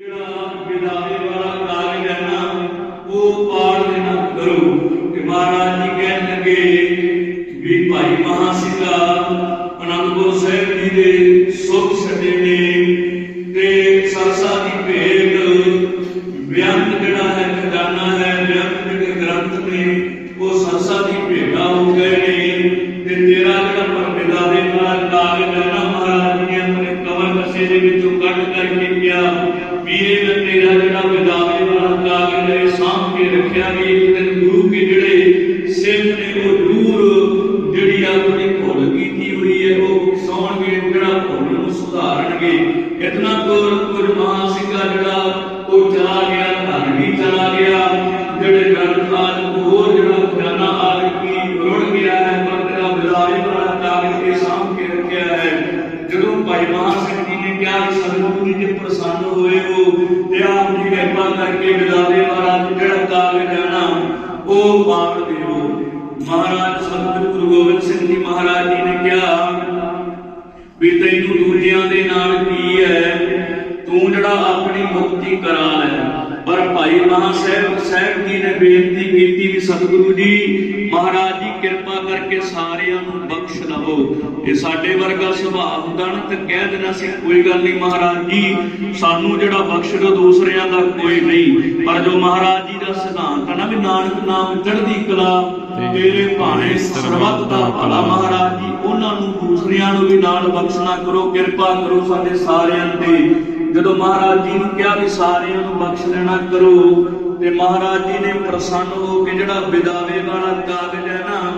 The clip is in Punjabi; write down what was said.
ਜਿਹੜਾ ਵਿਦਾਵੇ ਵਾਲਾ ਕਾਗਜ਼ ਹੈ ਨਾ ਉਹ ਪਾੜ ਦੇਣਾ ਕਰੋ ਕਿ ਮਹਾਰਾਜ ਜੀ ਕਹਿਣ ਲੱਗੇ, ਵੀ ਭਾਈ ਮਹਾ ਸਿੰਘਾ ਅਨੰਦਪੁਰ ਸਾਹਿਬ ਜੀ ਦੇ ਸੁਖ ਛੱਡੇ ਨੇ ਤੇ ਸਰਸਾ ਦੀ ਭੇਟ, ਵਿਅੰਤ ਜਿਹੜਾ ਹੈ ਖਜ਼ਾਨਾ ਹੈ, ਵਿਅੰਤ ਜਿਹੜੇ ਗ੍ਰੰਥ ਨੇ, ਉਹ ਸਰਸਾ ਦੀ ਭੇਟਾ ਹੋ ਗਏ ਨੇ। ਤੇ ਤੇਰਾ ਜਿਹੜਾ ਪਰਮਿਦਾ ਦੇ ਨਾਲ ਕਾਗਜ਼ ਹੈ ਨਾ ਮਹਾਰਾਜ ਜੀ ਨੇ ਆਪਣੇ ਕਵਰ ਕਸੇ ਦੇ ਵਿੱਚੋਂ ਕੱਢ ਕਰਕੇ ਕਿਹਾ ਤੇਰਾ ਜਿਹੜਾ ਵਿਦਾਵੇ ਵਾਲਾ ਕਾਗਜ਼ ਹੈ ਸਾਂਭ ਕੇ ਰੱਖਿਆ ਵੀ ਇੱਕ ਦਿਨ ਗੁਰੂ ਕੇ ਜਿਹੜੇ ਸਿੱਖ ਨੇ ਉਹ ਜ਼ਰੂਰ ਜਿਹੜੀ ਆਪਣੀ ਭੁੱਲ ਕੀਤੀ ਹੋਈ ਹੈ, ਉਹ ਸੌਣਗੇ ਜਿਹੜਾ ਭੁੱਲ ਨੂੰ ਸੁਧਾਰਨਗੇ। ਇਤਨਾ ਕੋਰ ਕੁਝ ਮਹਾ ਸਿੰਘਾ ਜਿਹੜਾ ਉਹ ਚਲਾ ਗਿਆ, ਧਨ ਵੀ ਚਲਾ ਗਿਆ, ਜਿਹੜੇ ਗ੍ਰੰਥ ਆਦਿ ਹੋਰ ਜਿਹੜਾ ਖਜ਼ਾਨਾ ਆਦਿ ਕੀ ਰੁੜ ਗਿਆ ਹੈ, ਪਰ ਤੇਰਾ ਵਿਦਾਵੇ ਵਾਲਾ ਕਾਗਜ਼ ਇਹ ਸਾਂਭ ਕੇ ਰੱਖਿਆ ਹੈ। ਜਦੋਂ ਭਾਈ ਮਹਾ ਸਿੰਘ ਜੀ ਨੇ ਕਿਹਾ ਸਤਿਗੁਰੂ ਹੋਏ ਹੋ, ਤੇ ਆਪ ਜੀ ਕਿਰਪਾ ਕਰਕੇ ਵਿਦਾਵੇ ਵਾਲਾ ਜਿਹੜਾ ਕਾਗਜ਼ ਜਾਣਾ, ਉਹ ਪਾੜ ਦਿਓ। ਮਹਾਰਾਜ ਸਤਿਗੁਰੂ ਗੁਰੂ ਗੋਬਿੰਦ ਸਿੰਘ ਜੀ ਮਹਾਰਾਜ ਜੀ ਨੇ ਕਿਹਾ, ਵੀ ਤੈਨੂੰ ਦੂਜਿਆਂ ਦੇ ਨਾਲ ਕੀ ਹੈ? ਤੂੰ ਜਿਹੜਾ ਆਪਣੀ ਮੁਕਤੀ ਕਰਾ ਲੈ। ਪਰ ਭਾਈ ਮਹਾ ਸਾਹਿਬ ਸਾਹਿਬ ਜੀ ਨੇ ਬੇਨਤੀ ਕੀਤੀ ਵੀ ਸਤਿਗੁਰੂ ਜੀ ਮਹਾਰਾਜ ਜੀ ਕਿਰਪਾ ਕਰਕੇ ਸਾਰਿਆਂ ਨੂੰ ਬਖਸ਼ ਲਵੋ ਇਹ ਸਾਡੇ ਵਰਗਾ ਸੁਭਾਅ ਹੁੰਦਾ ਨਾ ਤੇ ਕਹਿ ਦੇਣਾ ਸੀ ਕੋਈ ਗੱਲ ਨਹੀਂ ਮਹਾਰਾਜ ਜੀ ਸਾਨੂੰ ਜਿਹੜਾ ਬਖਸ਼ ਦੋ ਦੂਸਰਿਆਂ ਦਾ ਕੋਈ ਨਹੀਂ। ਪਰ ਜੋ ਮਹਾਰਾਜ ਜੀ ਦਾ ਸਿਧਾਂਤ ਹੈ ਨਾ ਵੀ ਨਾਨਕ ਨਾਮ ਚੜ੍ਹਦੀ ਕਲਾ ਤੇਰੇ ਭਾਣੇ ਸਰਬੱਤ ਦਾ ਭਲਾ। ਮਹਾਰਾਜ ਜੀ ਉਹਨਾਂ ਨੂੰ ਦੂਸਰਿਆਂ ਨੂੰ ਵੀ ਨਾਲ ਬਖਸ਼ਣਾ ਕਰੋ ਕਿਰਪਾ ਕਰੋ ਸਾਡੇ ਸਾਰਿਆਂ ਤੇ। ਜਦੋਂ ਮਹਾਰਾਜ ਜੀ ਨੂੰ ਕਿਹਾ ਵੀ ਸਾਰਿਆਂ ਨੂੰ ਬਖਸ਼ ਲੈਣਾ ਕਰੋ। ਤੇ ਮਹਾਰਾਜ ਜੀ ਨੇ ਪ੍ਰਸੰਨ ਹੋ ਕੇ ਜਿਹੜਾ ਵਿਦਾਵੇ ਵਾਲਾ ਕਾਗਜ਼ ਹੈ ਨਾ